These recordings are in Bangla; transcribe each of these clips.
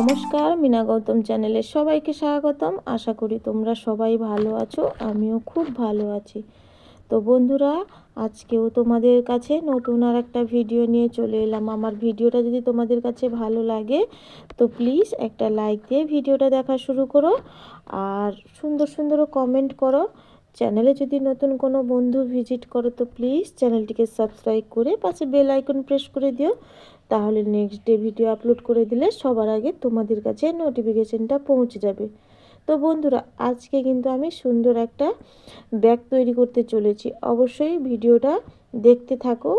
নমস্কার, মিনা গৌতম চ্যানেলে সবাইকে স্বাগতম। আশা করি তোমরা সবাই ভালো আছো, আমিও খুব ভালো আছি। তো বন্ধুরা, আজকেও তোমাদের কাছে নতুন আর একটা ভিডিও নিয়ে চলে এলাম। আমার ভিডিওটা যদি তোমাদের কাছে ভালো লাগে, তো প্লিজ একটা লাইক দিয়ে ভিডিওটা দেখা শুরু করো। আর সুন্দর সুন্দর কমেন্ট করো। চ্যানেলে যদি নতুন কোনো বন্ধু ভিজিট করো তো প্লিজ চ্যানেলটিকে সাবস্ক্রাইব করে পাশে বেল আইকন প্রেস করে দিও। তাহলে নেক্সট ডে ভিডিও আপলোড করে দিলে সবার আগে তোমাদের কাছে নোটিফিকেশানটা পৌঁছে যাবে। তো বন্ধুরা, আজকে কিন্তু আমি সুন্দর একটা ব্যাগ তৈরি করতে চলেছি। অবশ্যই ভিডিওটা দেখতে থাকো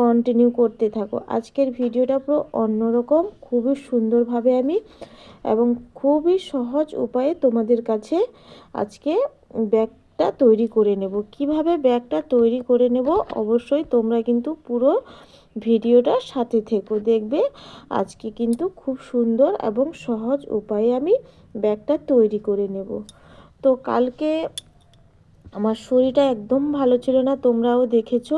কন্টিনিউ করতে থাকো। আজকের ভিডিওটা পুরো অন্যরকম, খুবই সুন্দরভাবে আমি এবং খুবই সহজ উপায়ে তোমাদের কাছে আজকে ব্যাগটা তৈরি করে নেব। কীভাবে ব্যাগটা তৈরি করে নেব অবশ্যই তোমরা কিন্তু পুরো ভিডিওটা সাথে থেকো। দেখবে আজকে কিন্তু খুব সুন্দর এবং সহজ উপায়ে আমি ব্যাগটা তৈরি করে নেব। তো কালকে আমার শরীরটা একদম ভালো ছিল না, তোমরাও দেখেছ।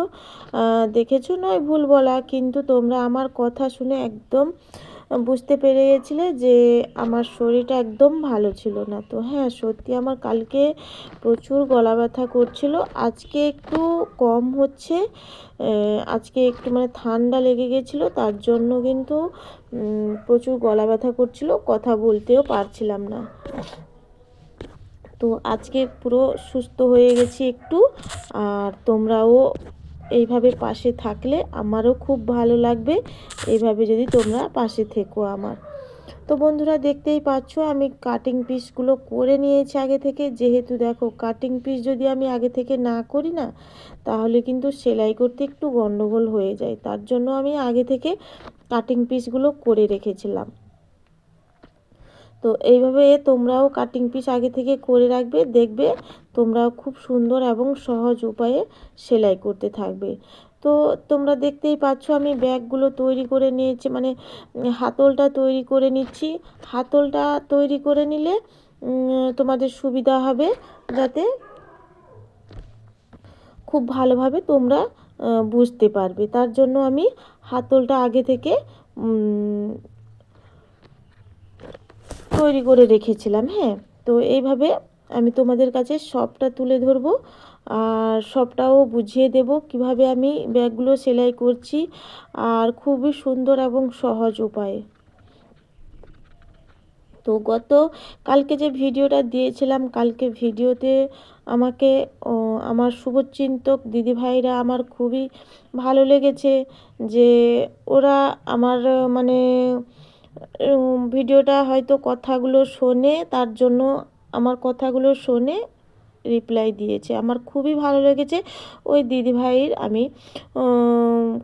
দেখেছ নয় ভুল বলা, কিন্তু তোমরা আমার কথা শুনে একদম বুঝতে পেরে গেছিলে যে আমার শরীরটা একদম ভালো ছিল না তো। হ্যাঁ সত্যি আমার কালকে প্রচুর গলা ব্যথা করছিল। আজকে একটু কম হচ্ছে আজকে একটু মানে ঠান্ডা লেগে গেছিল, তার জন্য কিন্তু প্রচুর গলা ব্যথা করছিল, কথা বলতেও পারছিলাম না। তো আজকে পুরো সুস্থ হয়ে গেছি একটু, আর তোমরাও এইভাবে পাশে থাকলে আমারও খুব ভালো লাগবে। এইভাবে যদি তোমরা পাশে থেকো আমার। তো বন্ধুরা দেখতেই পাচ্ছ, আমি কাটিং পিসগুলো করে নিয়েছি আগে থেকে। যেহেতু দেখো কাটিং পিস যদি আমি আগে থেকে না করি না, তাহলে কিন্তু সেলাই করতে একটু গণ্ডগোল হয়ে যায়। তার জন্য আমি আগে থেকে কাটিং পিসগুলো করে রেখেছিলাম। তো এইভাবে তোমরাও কাটিং পিস আগে থেকে করে রাখবে, দেখবে তোমরাও খুব সুন্দর এবং সহজ উপায়ে সেলাই করতে থাকবে। তো তোমরা দেখতেই পাচ্ছ আমি ব্যাগগুলো তৈরি করে নিয়েছি মানে হাতলটা তৈরি করে নিচ্ছি। হাতলটা তৈরি করে নিলে তোমাদের সুবিধা হবে যাতে খুব ভালোভাবে তোমরা বুঝতে পারবে। তার জন্য আমি হাতলটা আগে থেকে তৈরি করে রেখেছিলাম হ্যাঁ। তো এইভাবে আমি তোমাদের কাছে সবটা তুলে ধরবো আর সবটাও বুঝিয়ে দেব কীভাবে আমি ব্যাগগুলো সেলাই করছি আর খুবই সুন্দর এবং সহজ উপায়ে। তো গত, কালকে যে ভিডিওটা দিয়েছিলাম, কালকে ভিডিওতে আমাকে আমার শুভচিন্তক দিদিভাইরা আমার খুবই ভালো লেগেছে যে ওরা আমার মানে ভিডিওটা হয়তো কথাগুলো শোনে, তার জন্য আমার কথাগুলো শোনে রিপ্লাই দিয়েছে। আমার খুবই ভালো লেগেছে। ওই দিদিভাইয়ের আমি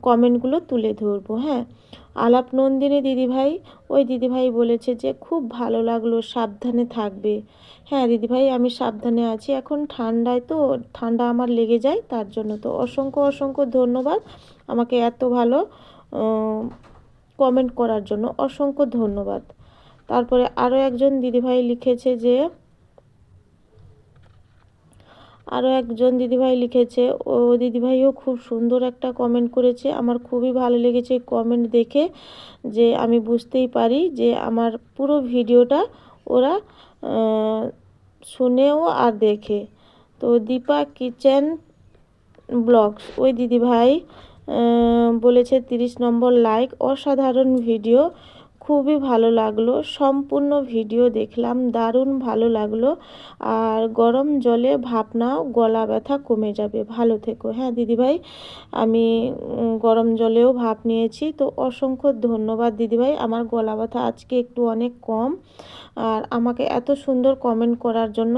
কমেন্টগুলো তুলে ধরবো হ্যাঁ? আলাপ নন্দিনী দিদিভাই, ওই দিদিভাই বলেছে যে, খুব ভালো লাগল, সাবধানে থাকবে। হ্যাঁ দিদিভাই, আমি সাবধানে আছি। এখন ঠান্ডায় তো, ঠান্ডা আমার লেগে যায়, তার জন্য তো অসংখ্য অসংখ্য ধন্যবাদ। আমাকে এত ভালো কমেন্ট করার জন্য অসংখ্য ধন্যবাদ। তারপরে আরও একজন দিদিভাই লিখেছে যে আরও একজন দিদিভাই লিখেছে, ও দিদিভাইও খুব সুন্দর একটা কমেন্ট করেছে। আমার খুবই ভালো লেগেছে কমেন্ট দেখে যে আমি বুঝতেই পারি যে আমার পুরো ভিডিওটা ওরা শুনেও আর দেখে। তো দীপা কিচেন ব্লগস, ওই দিদিভাই বলেছে তিরিশ নম্বর লাইক অসাধারণ ভিডিও খুবই ভালো লাগল। সম্পূর্ণ ভিডিও দেখলাম, দারুণ ভালো লাগল। আর গরম জলে ভাপ নাও গলা ব্যথা কমে যাবে। ভালো থেকো। হ্যাঁ দিদিভাই, আমি গরম জলেও ভাপ নিয়েছি। তো অসংখ্য ধন্যবাদ দিদিভাই। আমার গলা ব্যথা আজকে একটু অনেক কম। আর আমাকে এত সুন্দর কমেন্ট করার জন্য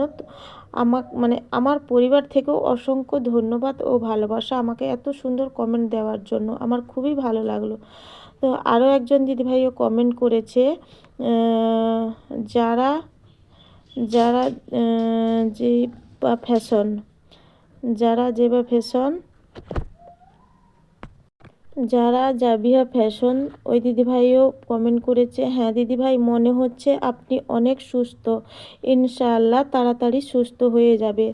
আমার মানে আমার পরিবার থেকেও অসংখ্য ধন্যবাদ ও ভালোবাসা আমাকে এত সুন্দর কমেন্ট দেওয়ার জন্য। আমার খুবই ভালো লাগল। তো আরও একজন দিদিভাইও কমেন্ট করেছে যারা যারা যে বা ফ্যাশন যারা যে বা ফ্যাশন যারা জাবিহা ফ্যাশন, ওই দিদিভাইও কমেন্ট করেছে হ্যাঁ দিদিভাই, মনে হচ্ছে আপনি অনেক সুস্থ। ইনশাআল্লাহ তাড়াতাড়ি সুস্থ হয়ে যাবে।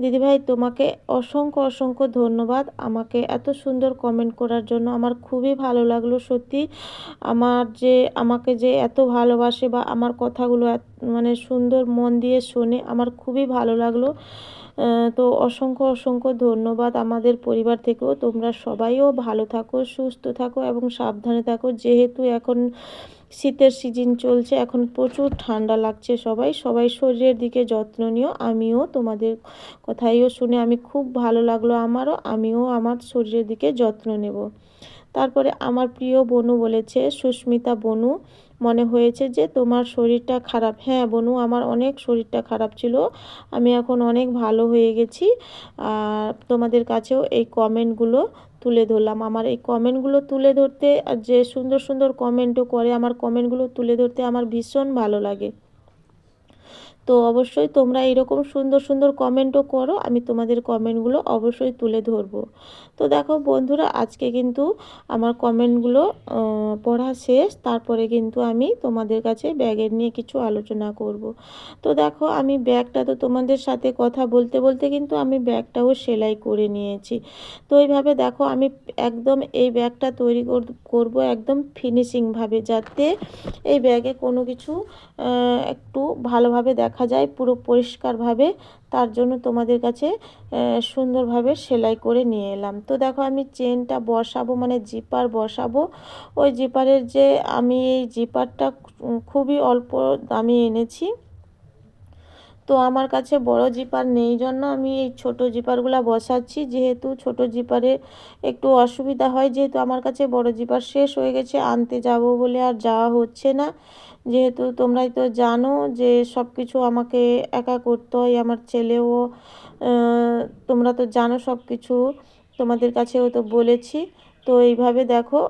দিদিভাই, তোমাকে অসংখ্য অসংখ্য ধন্যবাদ। আমাকে এত সুন্দর কমেন্ট করার জন্য আমার খুবই ভালো লাগল, সত্যি। আমার যে, আমাকে যে এত ভালোবাসে বা আমার কথাগুলো মানে সুন্দর মন দিয়ে শোনে, আমার খুবই ভালো লাগল। তো অসংখ্য অসংখ্য ধন্যবাদ আমাদের পরিবার থেকেও। তোমরা সবাইও ভালো থাকো, সুস্থ থাকো এবং সাবধানে থাকো। যেহেতু এখন শীতের সিজন চলছে, এখন প্রচুর ঠান্ডা লাগছে সবাই। সবাই শরীরের দিকে যত্ন নিও। আমিও তোমাদের কথাইও শুনে আমি খুব ভালো লাগল আমারও। আমিও আমার শরীরের দিকে যত্ন নেব। তারপরে আমার প্রিয় বনু বলেছে, সুস্মিতা বনু মনে হয়েছে যে তোমার শরীরটা খারাপ। হ্যাঁ বনু, আমার অনেক শরীরটা খারাপ ছিল। আমি এখন অনেক ভালো হয়ে গেছি। আর তোমাদের কাছেও এই কমেন্টগুলো তুলে ধরলাম। আমার এই কমেন্টগুলো তুলে ধরতে যে সুন্দর সুন্দর কমেন্টও করে, আমার কমেন্টগুলো তুলে ধরতে আমার ভীষণ ভালো লাগে। তো অবশ্যই তোমরা এরকম সুন্দর সুন্দর কমেন্টও করো, আমি তোমাদের কমেন্টগুলো অবশ্যই তুলে ধরবো। তো দেখো বন্ধুরা, আজকে কিন্তু আমার কমেন্টগুলো পড়া শেষ, তারপরে কিন্তু আমি তোমাদের কাছে ব্যাগের নিয়ে কিছু আলোচনা করব। তো দেখো, আমি ব্যাগটা তো তোমাদের সাথে কথা বলতে বলতে কিন্তু আমি ব্যাগটাও সেলাই করে নিয়েছি। তো এইভাবে দেখো, আমি একদম এই ব্যাগটা তৈরি করব একদম ফিনিশিংভাবে যাতে এই ব্যাগে কোনো কিছু একটু ভালোভাবে দেখা যায়, পুরো পরিষ্কারভাবে। তার জন্য তোমাদের কাছে সুন্দরভাবে সেলাই করে নিয়ে এলাম। তো দেখো, আমি চেনটা বসাবো মানে জিপার বসাবো। ওই জিপারের যে, আমি এই জিপারটা খুবই অল্প দামি এনেছি। তো আমার কাছে বড় জিপার নেই জন্য আমি এই ছোট জিপারগুলো বসাচ্ছি। যেহেতু ছোট জিপারে একটু অসুবিধা হয়, যেহেতু আমার কাছে বড় জিপার শেষ হয়ে গেছে, আনতে যাব বলে আর যাওয়া হচ্ছে না। যেহেতু তোমরাই তো জানো যে সব কিছু আমাকে একা করতে হয় আমার ছেলেও তোমরা তো জানো সব কিছু তোমাদের কাছেও তো বলেছি। তো এইভাবে দেখো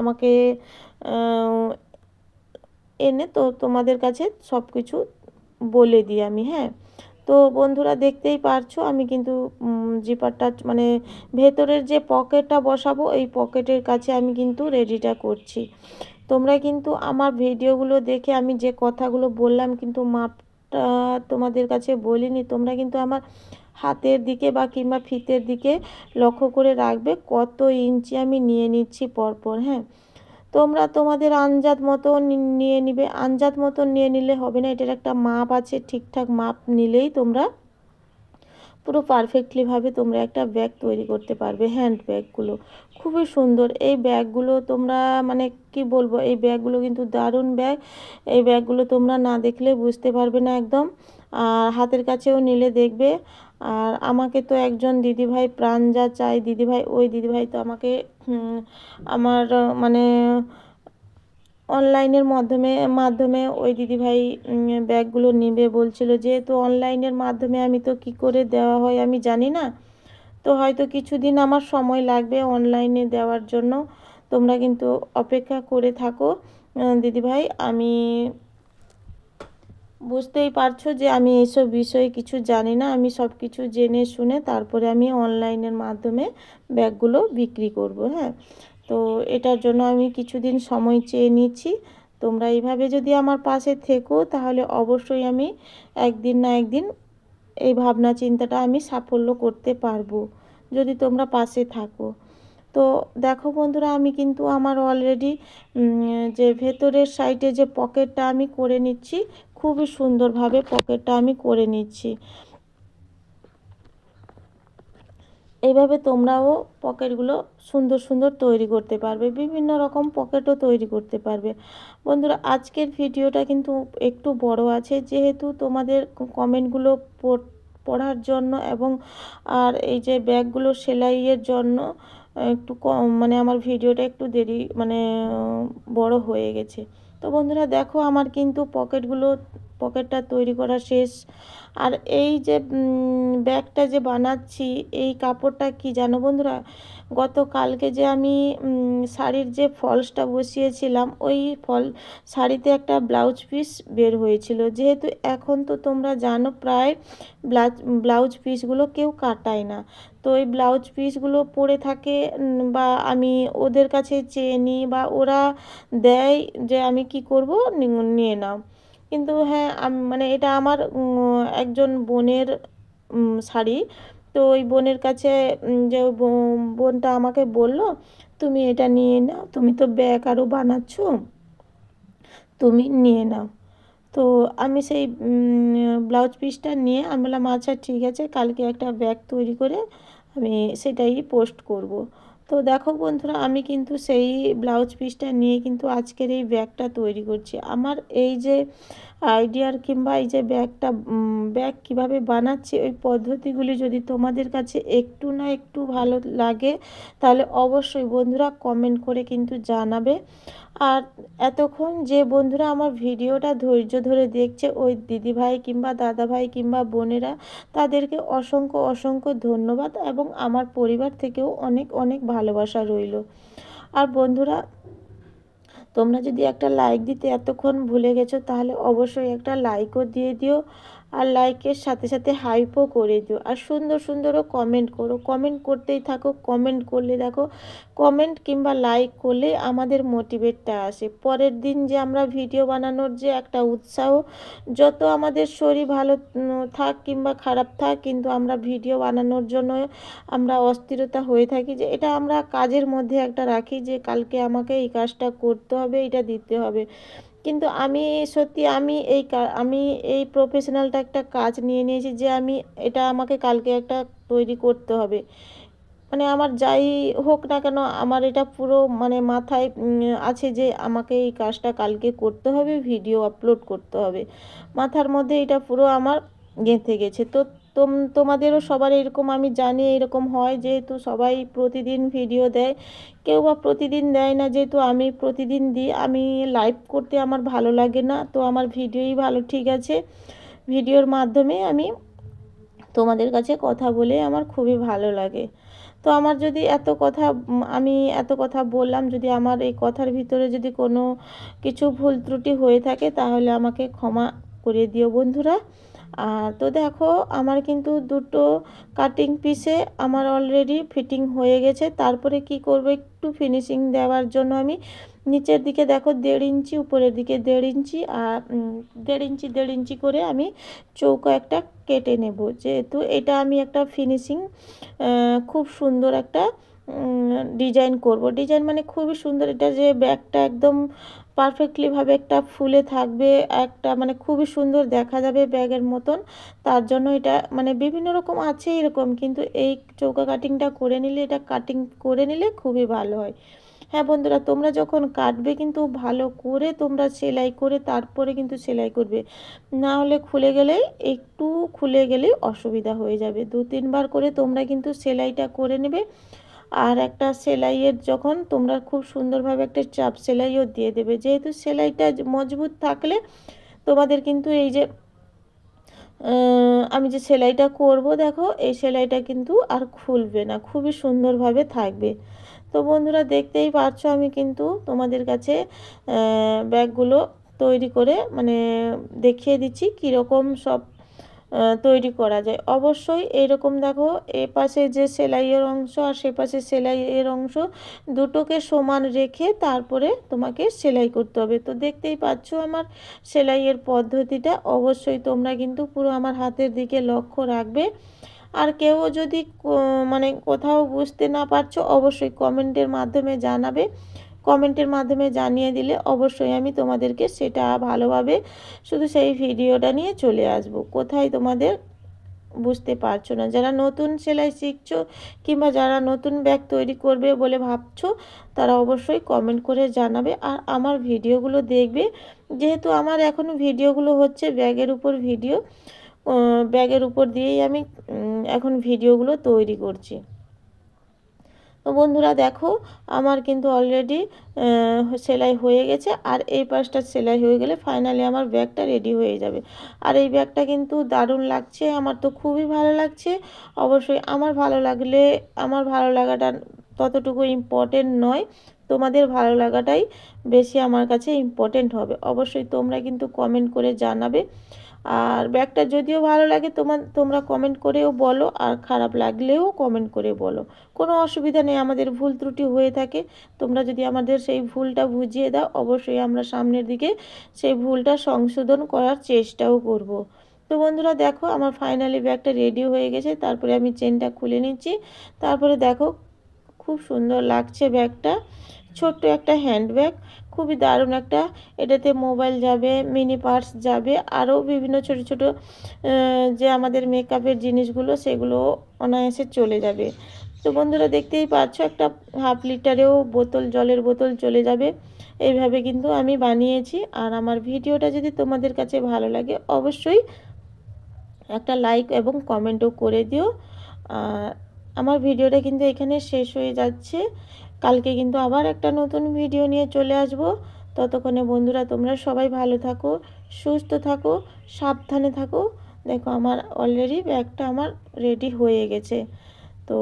আমাকে এনে তো তোমাদের কাছে সব কিছু বলে দিই আমি হ্যাঁ? তো বন্ধুরা দেখতেই পারছ, আমি কিন্তু জিপারটা মানে ভেতরের যে পকেটটা বসাবো, এই পকেটের কাছে আমি কিন্তু রেডিটা করছি। তোমরা কিন্তু আমার ভিডিওগুলো দেখে আমি যে কথাগুলো বললাম কিন্তু মাপটা তোমাদের কাছে বলিনি। তোমরা কিন্তু আমার হাতের দিকে বা কিংবা ফিতের দিকে লক্ষ্য করে রাখবে কত ইঞ্চি আমি নিয়ে নিচ্ছি পরপর হ্যাঁ? তোমরা তোমাদের আঞ্জাত মতো নিয়ে নিবে। আঞ্জাত মতো নিয়ে নিলে হবে না। এটার একটা মাপ আছে, ঠিকঠাক মাপ নিলেই তোমরা পুরো পারফেক্টলিভাবে তোমরা একটা ব্যাগ তৈরি করতে পারবে হ্যান্ড ব্যাগগুলো খুবই সুন্দর। এই ব্যাগগুলো তোমরা মানে কি বলব, এই ব্যাগগুলো কিন্তু দারুণ ব্যাগ এই ব্যাগগুলো তোমরা না দেখলে বুঝতে পারবে না একদম। আর হাতের কাছেও নিলে দেখবে। আর আমাকে তো একজন দিদিভাই প্রাণ যা চাই দিদিভাই, ওই দিদিভাই তো আমাকে আমার মানে অনলাইনের মাধ্যমে মাধ্যমে ওই দিদিভাই ব্যাগগুলো নেবে বলছিল যেহেতু অনলাইনের মাধ্যমে আমি তো কি করে দেওয়া হয় আমি জানি না। তো হয়তো কিছুদিন আমার সময় লাগবে অনলাইনে দেওয়ার জন্য। তোমরা কিন্তু অপেক্ষা করে থাকো দিদিভাই। আমি বুঝতেই পারছ যে আমি এইসব বিষয়ে কিছু জানি না। আমি সব কিছু জেনে শুনে তারপরে আমি অনলাইনের মাধ্যমে ব্যাগগুলো বিক্রি করব হ্যাঁ? তো এটার জন্য আমি কিছুদিন সময় চেয়ে নিচ্ছি। তোমরা এইভাবে যদি আমার পাশে থেকো, তাহলে অবশ্যই আমি একদিন না একদিন এই ভাবনা চিন্তাটা আমি সাফল্য করতে পারব, যদি তোমরা পাশে থাকো। তো দেখো বন্ধুরা, আমি কিন্তু আমার অলরেডি যে ভেতরের সাইডে যে পকেটটা আমি করে নিচ্ছি, খুবই সুন্দরভাবে পকেটটা আমি করে নিচ্ছি। এইভাবে তোমরাও পকেটগুলো সুন্দর সুন্দর তৈরি করতে পারবে, বিভিন্ন রকম পকেটও তৈরি করতে পারবে। বন্ধুরা, আজকের ভিডিওটা কিন্তু একটু বড় আছে, যেহেতু তোমাদের কমেন্টগুলো পড়ার জন্য এবং আর এই যে ব্যাগগুলো সেলাইয়ের জন্য একটু কম মানে আমার ভিডিওটা একটু দেরি মানে বড় হয়ে গেছে। তো বন্ধুরা, দেখো আমার কিন্তু পকেটগুলো পকেটটা তৈরি করা শেষ। আর এই যে ব্যাগটা যে বানাচ্ছি, এই কাপড়টা কি জানো বন্ধুরা? গতকালকে যে আমি শাড়ির যে ফলসটা বসিয়েছিলাম, ওই ফল, শাড়িতে একটা ব্লাউজ পিস বের হয়েছিল। যেহেতু এখন তো তোমরা জানো প্রায় ব্লাউজ পিসগুলো কেউ কাটায় না। তো ওই ব্লাউজ পিসগুলো পরে থাকে বা আমি ওদের কাছে চেয়ে নিই বা ওরা দেয় যে আমি কি করব নিয়ে নাও। কিন্তু হ্যাঁ মানে এটা আমার একজন বোনের শাড়ি। তো ওই বোনের কাছে যে বোনটা আমাকে বলল, তুমি এটা নিয়ে নাও, তুমি তো ব্যাগ আরও বানাচ্ছ, তুমি নিয়ে নাও। তো আমি সেই ব্লাউজ পিসটা নিয়ে আমি বললাম আচ্ছা ঠিক আছে, কালকে একটা ব্যাগ তৈরি করে আমি সেটাই পোস্ট করব। তো দেখো বন্ধুরা, আমি কিন্তু সেই ব্লাউজ পিসটা নিয়ে কিন্তু আজকের এই ব্যাগটা তৈরি করছি। আমার এই যে আইডিয়ার কিংবা এই যে ব্যাগটা ব্যাগ কীভাবে বানাচ্ছি, ওই পদ্ধতিগুলি যদি তোমাদের কাছে একটু না একটু ভালো লাগে, তাহলে অবশ্যই বন্ধুরা কমেন্ট করে কিন্তু জানাবে। আর এতক্ষণ যে বন্ধুরা আমার ভিডিওটা ধৈর্য ধরে দেখছে, ওই দিদিভাই কিংবা দাদাভাই কিংবা বোনেরা, তাদেরকে অসংখ্য অসংখ্য ধন্যবাদ এবং আমার পরিবার থেকেও অনেক অনেক ভালোবাসা রইল। আর বন্ধুরা তোমরা যদি একটা লাইক দিতে এতক্ষণ ভুলে গেছো তাহলে অবশ্যই একটা লাইকও দিয়ে দিও। আর লাইকের সাথে সাথে হাইপও করে দিও। আর সুন্দর সুন্দরও কমেন্ট করো। কমেন্ট করতেই থাকো কমেন্ট করলে দেখো কমেন্ট কিংবা লাইক করলে আমাদের মোটিভেটটা আসে। পরের দিন যে আমরা ভিডিও বানানোর যে একটা উৎসাহ, যত আমাদের শরীর ভালো থাক কিংবা খারাপ থাক, কিন্তু আমরা ভিডিও বানানোর জন্য আমরা অস্থিরতা হয়ে থাকি যে এটা আমরা কাজের মধ্যে একটা রাখি যে কালকে আমাকে এই কাজটা করতে হবে, এটা দিতে হবে। কিন্তু আমি সত্যি আমি এই আমি এই প্রফেশনালটা একটা কাজ নিয়ে নিয়েছি যে আমি এটা আমাকে কালকে একটা তৈরি করতে হবে। মানে আমার যাই হোক না কেন আমার এটা পুরো মানে মাথায় আছে যে আমাকে এই কাজটা কালকে করতে হবে ভিডিও আপলোড করতে হবে। মাথার মধ্যে এটা পুরো আমার গেঁথে গেছে। তো তোমাদেরও সবার এরকম আমি জানি এরকম হয়, যেহেতু সবাই প্রতিদিন ভিডিও দেয়। কেউ বা প্রতিদিন দেয় না, যেহেতু আমি প্রতিদিন দিই, আমি লাইভ করতে আমার ভালো লাগে না, তো আমার ভিডিওই ভালো ঠিক আছে। ভিডিওর মাধ্যমে আমি তোমাদের কাছে কথা বলে আমার খুবই ভালো লাগে। তো আমার যদি এত কথা আমি এত কথা বললাম, যদি আমার এই কথার ভিতরে যদি কোনো কিছু ভুল ত্রুটি হয়ে থাকে, তাহলে আমাকে ক্ষমা করে দিও বন্ধুরা। তো দেখো, আমার কিন্তু দুটো কাটিং পিসে আমার অলরেডি ফিটিং হয়ে গেছে। তারপরে কি করব, একটু ফিনিশিং দেওয়ার জন্য আমি নিচের দিকে দেখো দেড় ইঞ্চি, উপরের দিকে দেড় ইঞ্চি আর দেড় ইঞ্চি দেড় ইঞ্চি করে আমি চৌকো একটা কেটে নেব। যেহেতু এটা আমি একটা ফিনিশিং খুব সুন্দর একটা ডিজাইন করব। ডিজাইন মানে খুবই সুন্দর। এটা যে ব্যাগটা একদম পারফেক্টলিভাবে একটা ফুলে থাকবে, একটা মানে খুবই সুন্দর দেখা যাবে ব্যাগের মতন। তার জন্য এটা মানে বিভিন্ন রকম আছে এরকম, কিন্তু এই চৌকা কাটিংটা করে নিলে, এটা কাটিং করে নিলে খুবই ভালো হয়। হ্যাঁ বন্ধুরা, তোমরা যখন কাটবে কিন্তু ভালো করে তোমরা সেলাই করে তারপরে কিন্তু সেলাই করবে। না হলে খুলে গেলেই, একটু খুলে গেলেই অসুবিধা হয়ে যাবে। দু তিনবার করে তোমরা কিন্তু সেলাইটা করে নেবে। আর একটা সেলাইয়ের যখন তোমরা খুব সুন্দরভাবে একটা চাপ সেলাইও দিয়ে দেবে। যেহেতু সেলাইটা মজবুত থাকলে তোমাদের কিন্তু এই যে আমি যে সেলাইটা করব, দেখো, এই সেলাইটা কিন্তু আর খুলবে না। খুবই সুন্দরভাবে থাকবে। তো বন্ধুরা দেখতেই পাচ্ছ আমি কিন্তু তোমাদের কাছে ব্যাগগুলো তৈরি করে মানে দেখিয়ে দিচ্ছি কীরকম সব তৈরি করা যায়। অবশ্যই এরকম দেখো, এ পাশে যে সেলাইয়ের অংশ আর সে পাশে সেলাইয়ের অংশ দুটোকে সমান রেখে তারপরে তোমাকে সেলাই করতে হবে। তো দেখতেই পাচ্ছ আমার সেলাইয়ের পদ্ধতিটা। অবশ্যই তোমরা কিন্তু পুরো আমার হাতের দিকে লক্ষ্য রাখবে। আর কেউ যদি মানে কোথাও বুঝতে না পারছ, অবশ্যই কমেন্টের মাধ্যমে জানাবে। কমেন্টের মাধ্যমে জানিয়ে দিলে অবশ্যই আমি তোমাদেরকে সেটা ভালোভাবে শুধু সেই ভিডিওটা নিয়ে চলে আসব। কোথায় তোমাদের বুঝতে পারছ না? যারা নতুন সেলাই শিখছো কিংবা যারা নতুন ব্যাগ তৈরি করবে বলে ভাবছ, তারা অবশ্যই কমেন্ট করে জানাবে। আর আমার ভিডিওগুলো দেখবে, যেহেতু আমার এখনও ভিডিওগুলো হচ্ছে ব্যাগের উপর ভিডিও ব্যাগের উপর দিয়েই আমি এখন ভিডিওগুলো তৈরি করছি। তো বন্ধুরা দেখো, আমার কিন্তু অলরেডি সেলাই হয়ে গেছে, আর এই পাশটা সেলাই হয়ে গেলে ফাইনালি আমার ব্যাগটা রেডি হয়ে যাবে। আর এই ব্যাগটা কিন্তু দারুণ লাগছে, আমার তো খুবই ভালো লাগছে। অবশ্যই আমার ভালো লাগলে, আমার ভালো লাগাটা ততটুকু ইম্পর্টেন্ট নয়, তোমাদের ভালো লাগাটাই বেশি আমার কাছে ইম্পর্টেন্ট হবে। অবশ্যই তোমরা কিন্তু কমেন্ট করে জানাবে। আর ব্যাগটা যদিও ভালো লাগে, তোমার, তোমরা কমেন্ট করেও বলো, আর খারাপ লাগলেও কমেন্ট করে বলো। কোনো অসুবিধা নেই, আমাদের ভুল ত্রুটি হয়ে থাকে। তোমরা যদি আমাদের সেই ভুলটা বুঝিয়ে দাও, অবশ্যই আমরা সামনের দিকে সেই ভুলটা সংশোধন করার চেষ্টাও করব। তো বন্ধুরা, দেখো, আমার ফাইনালি ব্যাগটা রেডি হয়ে গেছে। তারপরে আমি চেনটা খুলে নিচ্ছি। তারপরে দেখো খুব সুন্দর লাগছে ব্যাগটা। ছোট্ট একটা হ্যান্ড ব্যাগ খুবই দারুণ একটা। এটাতে মোবাইল যাবে মিনি পার্স যাবে আরও বিভিন্ন ছোট ছোট যে আমাদের মেকআপের জিনিসগুলো, সেগুলো অনায়াসে চলে যাবে। তো বন্ধুরা দেখতেই পাচ্ছ, একটা হাফ লিটারেও বোতল, জলের বোতল চলে যাবে। এইভাবে কিন্তু আমি বানিয়েছি। আর আমার ভিডিওটা যদি তোমাদের কাছে ভালো লাগে, অবশ্যই একটা লাইক এবং কমেন্টও করে দিও। আমার ভিডিওটা কিন্তু এখানে শেষ হয়ে যাচ্ছে। কালকে কিন্তু আবার একটা নতুন ভিডিও নিয়ে চলে আসব। ততক্ষণে বন্ধুরা, তোমরা সবাই ভালো থাকো, সুস্থ থাকো, সাবধানে থাকো। দেখো, আমার অলরেডি ব্যাগটা আমার রেডি হয়ে গেছে। তো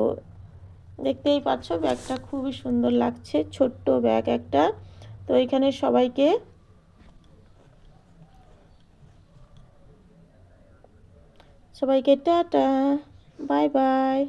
দেখতেই পাচ্ছ, ব্যাগটা খুবই সুন্দর লাগছে, ছোট্ট ব্যাগ একটা। তো এখানে সবাইকে সবাইকে টাটা, বাই বাই।